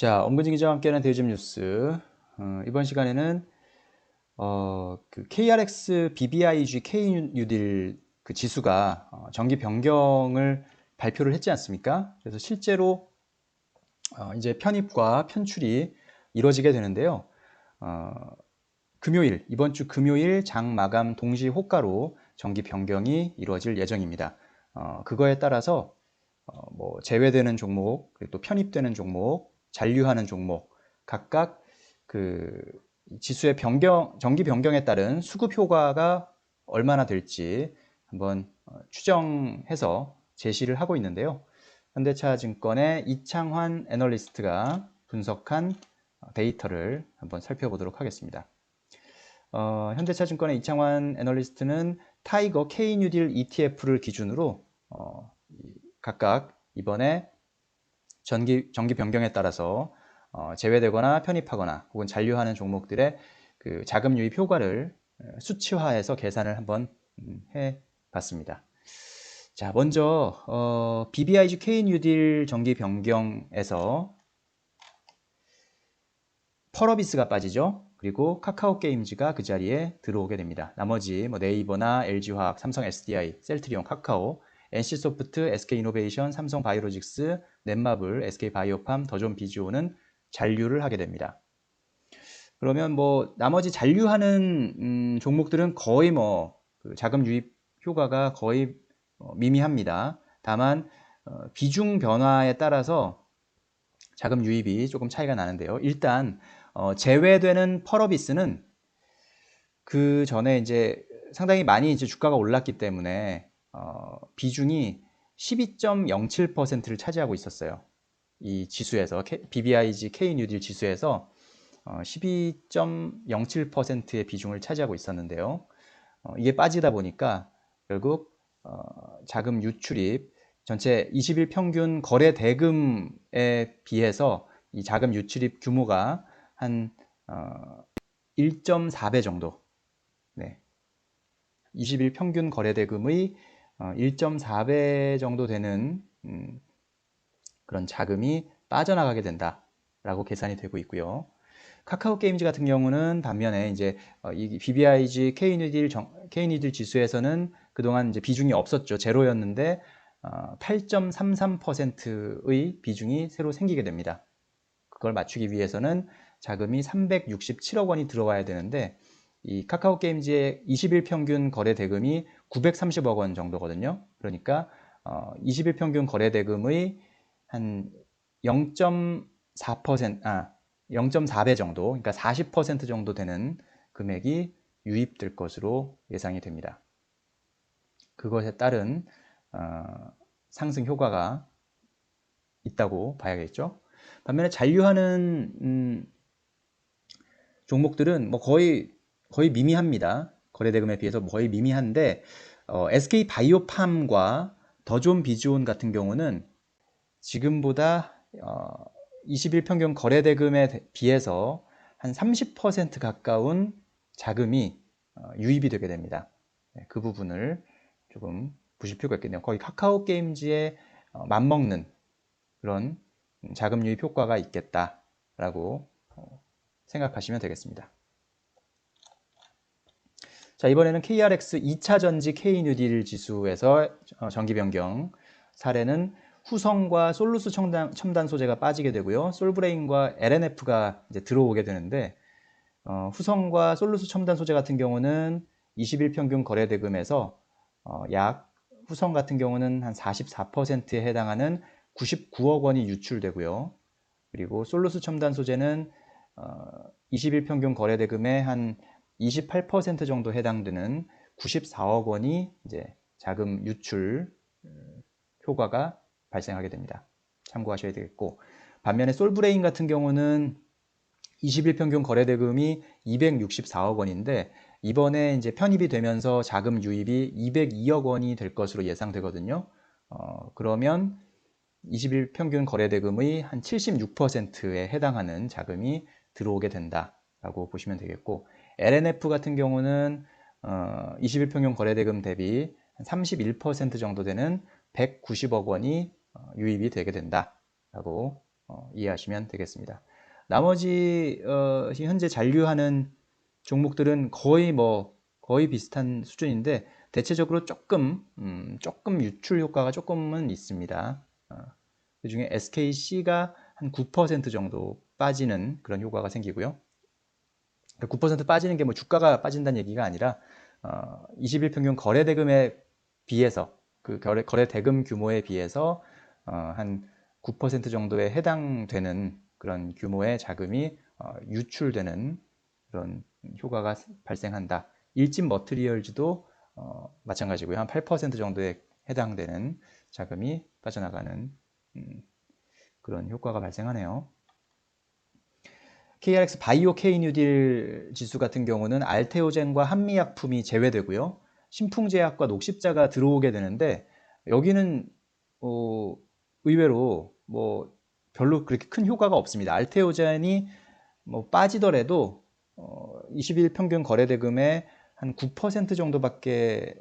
자, 엄근진 기자와 함께하는 대점 뉴스. 어, 이번 시간에는 어, 그 KRX BBIG K 뉴딜 그 지수가 어, 정기 변경을 발표를 했지 않습니까? 그래서 실제로 어, 이제 편입과 편출이 이루어지게 되는데요. 어, 금요일 이번 주 금요일 장 마감 동시 호가로 정기 변경이 이루어질 예정입니다. 어, 그거에 따라서 어, 뭐 제외되는 종목 그리고 또 편입되는 종목 잔류하는 종목 각각 그 지수의 변경 정기 변경에 따른 수급 효과가 얼마나 될지 한번 어, 추정해서 제시를 하고 있는데요. 현대차증권의 이창환 애널리스트가 분석한 데이터를 한번 살펴보도록 하겠습니다. 어, 현대차증권의 이창환 애널리스트는 타이거 K 뉴딜 ETF를 기준으로 어, 각각 이번에 전기, 정기 변경에 따라서 어, 제외되거나 편입하거나 혹은 잔류하는 종목들의 그 자금 유입 효과를 어, 수치화해서 계산을 한번 음, 해 봤습니다. 자, 먼저 어, BBIG K 뉴딜 정기 변경에서 펄어비스가 빠지죠. 그리고 카카오 게임즈가 그 자리에 들어오게 됩니다. 나머지 뭐 네이버나 LG화학, 삼성 SDI, 셀트리온, 카카오, NC소프트, SK이노베이션, 삼성바이오로직스, 넷마블, SK바이오팜, 더존 비주오는 잔류를 하게 됩니다. 그러면 뭐 나머지 잔류하는 음, 종목들은 거의 뭐 그 자금 유입 효과가 거의 어, 미미합니다. 다만 어, 비중 변화에 따라서 자금 유입이 조금 차이가 나는데요. 일단 어, 제외되는 펄어비스는 그 전에 이제 상당히 많이 이제 주가가 올랐기 때문에 어, 비중이 12.07%를 차지하고 있었어요. 이 지수에서 BBIG K 뉴딜 지수에서 어, 12.07%의 비중을 차지하고 있었는데요. 어, 이게 빠지다 보니까 결국 어, 자금 유출입 전체 20일 평균 거래 대금에 비해서 이 자금 유출입 규모가 한 어, 1.4배 정도. 네. 20일 평균 거래 대금의 어, 1.4배 정도 되는 음, 그런 자금이 빠져나가게 된다라고 계산이 되고 있고요. 카카오 게임즈 같은 경우는 반면에 이제 어, 이 BBIG K니딜 K니딜 지수에서는 그동안 이제 비중이 없었죠. 제로였는데 어, 8.33%의 비중이 새로 생기게 됩니다. 그걸 맞추기 위해서는 자금이 367억 원이 들어와야 되는데 이 카카오 게임즈의 20일 평균 거래 대금이 930억 원 정도거든요. 그러니까 어, 20일 평균 거래 대금의 한 0.4% 아, 0.4배 정도, 그러니까 40% 정도 되는 금액이 유입될 것으로 예상이 됩니다. 그것에 따른 어, 상승 효과가 있다고 봐야겠죠. 반면에 잔류하는 음, 종목들은 뭐 거의 거의 미미합니다. 거래 대금에 비해서 거의 미미한데 어, SK 바이오팜과 더존 비즈온 같은 경우는 지금보다 어, 20일 평균 거래 대금에 비해서 한 30% 가까운 자금이 어, 유입이 되게 됩니다. 네, 그 부분을 조금 보실 필요가 있겠네요. 거의 카카오 게임즈에 어, 맞먹는 그런 자금 유입 효과가 있겠다라고 어, 생각하시면 되겠습니다. 자, 이번에는 KRX 2차 전지 K뉴딜 지수에서 어, 전기 변경 사례는 후성과 솔루스 첨단, 첨단 소재가 빠지게 되고요. 솔브레인과 LNF가 이제 들어오게 되는데 어, 후성과 솔루스 첨단 소재 같은 경우는 20일 평균 거래 대금에서 어, 약 후성 같은 경우는 한 44%에 해당하는 99억 원이 유출되고요. 그리고 솔루스 첨단 소재는 어, 20일 평균 거래 대금의 한 28% 정도 해당되는 94억 원이 이제 자금 유출 음, 효과가 발생하게 됩니다. 참고하셔야 되겠고 반면에 솔브레인 같은 경우는 20일 평균 거래 대금이 264억 원인데 이번에 이제 편입이 되면서 자금 유입이 202억 원이 될 것으로 예상되거든요. 어, 그러면 20일 평균 거래 대금의 한 76%에 해당하는 자금이 들어오게 된다 라고 보시면 되겠고 LNF 같은 경우는 어, 20일 평균 거래 대금 대비 31% 정도 되는 190억 원이 어, 유입이 되게 된다라고 어, 이해하시면 되겠습니다. 나머지 어, 현재 잔류하는 종목들은 거의 뭐 거의 비슷한 수준인데 대체적으로 조금 음, 조금 유출 효과가 조금은 있습니다. 어, 그 중에 SKC가 한 9% 정도 빠지는 그런 효과가 생기고요. 9% 그러니까 빠지는 게 뭐 주가가 빠진다는 얘기가 아니라 어, 20일 평균 거래 대금에 비해서 그 거래, 거래 대금 규모에 비해서 어, 한 9% 정도에 해당되는 그런 규모의 자금이 어, 유출되는 그런 효과가 발생한다. 일진 머트리얼즈도 어, 마찬가지고요. 한 8% 정도에 해당되는 자금이 빠져나가는 음, 그런 효과가 발생하네요. KRX 바이오 K 뉴딜 지수 같은 경우는 알테오젠과 한미약품이 제외되고요. 신풍제약과 녹십자가 들어오게 되는데 여기는 어, 의외로 뭐 별로 그렇게 큰 효과가 없습니다. 알테오젠이 뭐 빠지더라도 어, 20일 평균 거래 대금의 한 9% 정도밖에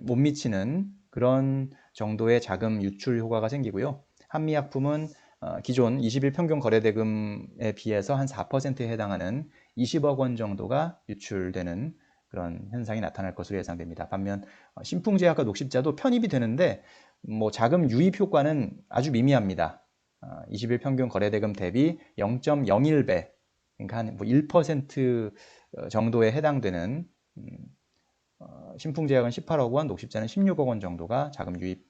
못 미치는 그런 정도의 자금 유출 효과가 생기고요. 한미약품은 어, 기존 20일 평균 거래대금에 비해서 한 4%에 해당하는 20억 원 정도가 유출되는 그런 현상이 나타날 것으로 예상됩니다. 반면 어, 신풍제약과 녹십자도 편입이 되는데 뭐 자금 유입 효과는 아주 미미합니다. 20일 어, 평균 거래대금 대비 0.01배, 그러니까 한1% 뭐 정도에 해당되는 음, 신풍제약은 18억 원, 녹십자는 16억 원 정도가 자금 유입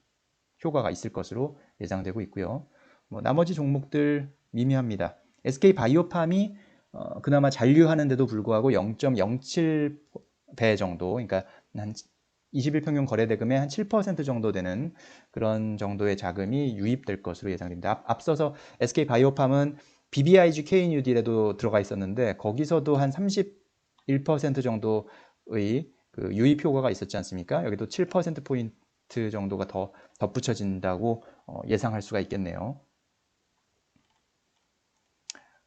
효과가 있을 것으로 예상되고 있고요. 뭐 나머지 종목들 미미합니다. SK 바이오팜이 어, 그나마 잔류하는데도 불구하고 0.07배 정도, 그러니까 한 20일 평균 거래 대금의 한 7% 정도 되는 그런 정도의 자금이 유입될 것으로 예상됩니다. 앞 서서 SK 바이오팜은 BBIG K뉴딜에도 들어가 있었는데 거기서도 한 31% 정도의 그 유입 효과가 있었지 않습니까? 여기도 7% 포인트 정도가 더 덧붙여진다고 어, 예상할 수가 있겠네요.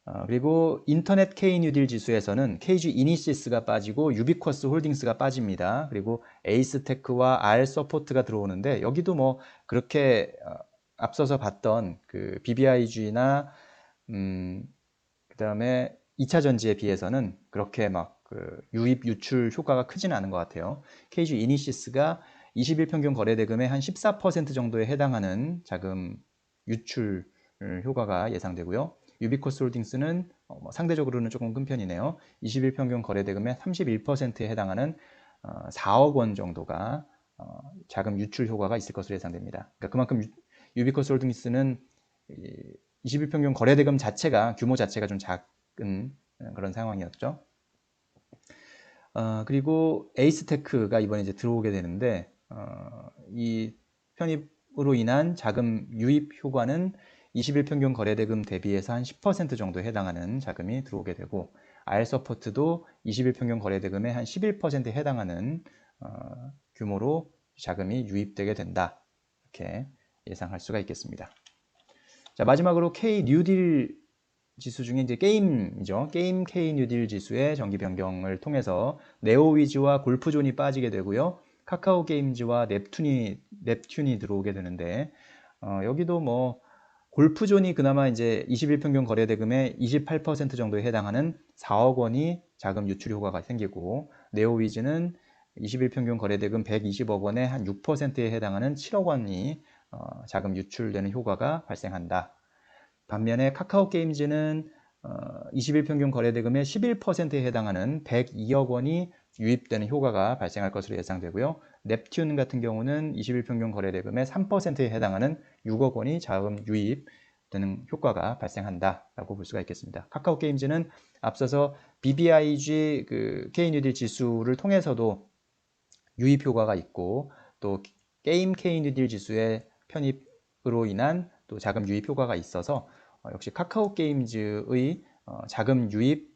어, 그리고 인터넷 K 뉴딜 지수에서는 KG 이니시스가 빠지고 유비쿼스 홀딩스가 빠집니다. 그리고 에이스테크와 R 서포트가 들어오는데 여기도 뭐 그렇게 어, 앞서서 봤던 그 BBIG나 음, 그다음에 2차 전지에 비해서는 그렇게 막 그 유입 유출 효과가 크지는 않은 것 같아요. KG 이니시스가 20일 평균 거래 대금의 한 14% 정도에 해당하는 자금 유출 효과가 예상되고요. 유비코스 홀딩스는 어, 뭐 상대적으로는 조금 큰 편이네요. 20일 평균 거래 대금의 31%에 해당하는 어, 4억 원 정도가 어, 자금 유출 효과가 있을 것으로 예상됩니다. 그러니까 그만큼 유, 비코스 홀딩스는 20일 평균 거래 대금 자체가 규모 자체가 좀 작은 그런 상황이었죠. 어, 그리고 에이스테크가 이번에 이제 들어오게 되는데 어, 이 편입으로 인한 자금 유입 효과는 20일 평균 거래대금 대비해서 한 10% 정도 해당하는 자금이 들어오게 되고 알서포트도 20일 평균 거래대금의 한 11%에 해당하는 어, 규모로 자금이 유입되게 된다. 이렇게 예상할 수가 있겠습니다. 자, 마지막으로 K 뉴딜 지수 중에 이제 게임이죠. 게임 K 뉴딜 지수의 정기 변경을 통해서 네오위즈와 골프존이 빠지게 되고요. 카카오 게임즈와 넵튠이 넵튠이 들어오게 되는데 어, 여기도 뭐 골프존이 그나마 이제 20일 평균 거래 대금의 28% 정도에 해당하는 4억 원이 자금 유출 효과가 생기고 네오위즈는 20일 평균 거래 대금 120억 원의 한 6%에 해당하는 7억 원이 어, 자금 유출되는 효과가 발생한다. 반면에 카카오 게임즈는 어, 20일 평균 거래 대금의 11%에 해당하는 102억 원이 유입되는 효과가 발생할 것으로 예상되고요. 넵튠 같은 경우는 20일 평균 거래 대금의 3%에 해당하는 6억 원이 자금 유입되는 효과가 발생한다라고 볼 수가 있겠습니다. 카카오 게임즈는 앞서서 BBIG 그 K뉴딜 지수를 통해서도 유입 효과가 있고 또 게임 K뉴딜 지수의 편입으로 인한 또 자금 유입 효과가 있어서 어, 역시 카카오 게임즈의 어, 자금 유입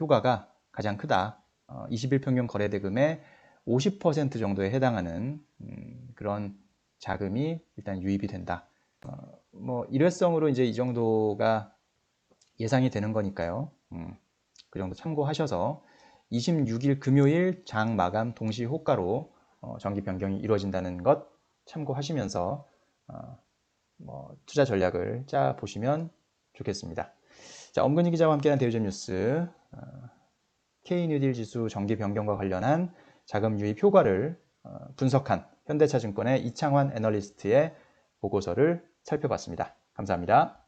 효과가 가장 크다. 어, 20일 평균 거래 대금의 50% 정도에 해당하는 음, 그런 자금이 일단 유입이 된다. 어, 뭐 일회성으로 이제 이 정도가 예상이 되는 거니까요. 음, 그 정도 참고하셔서 26일 금요일 장 마감 동시 어, 정기 변경이 이루어진다는 것 참고하시면서 어, 뭐 투자 전략을 짜 보시면 좋겠습니다. 자, 엄근희 기자와 함께한 대우점 뉴스 어, K 뉴딜 지수 정기 변경과 관련한 자금 유입 효과를 어, 분석한 현대차증권의 이창환 애널리스트의 보고서를 살펴봤습니다. 감사합니다.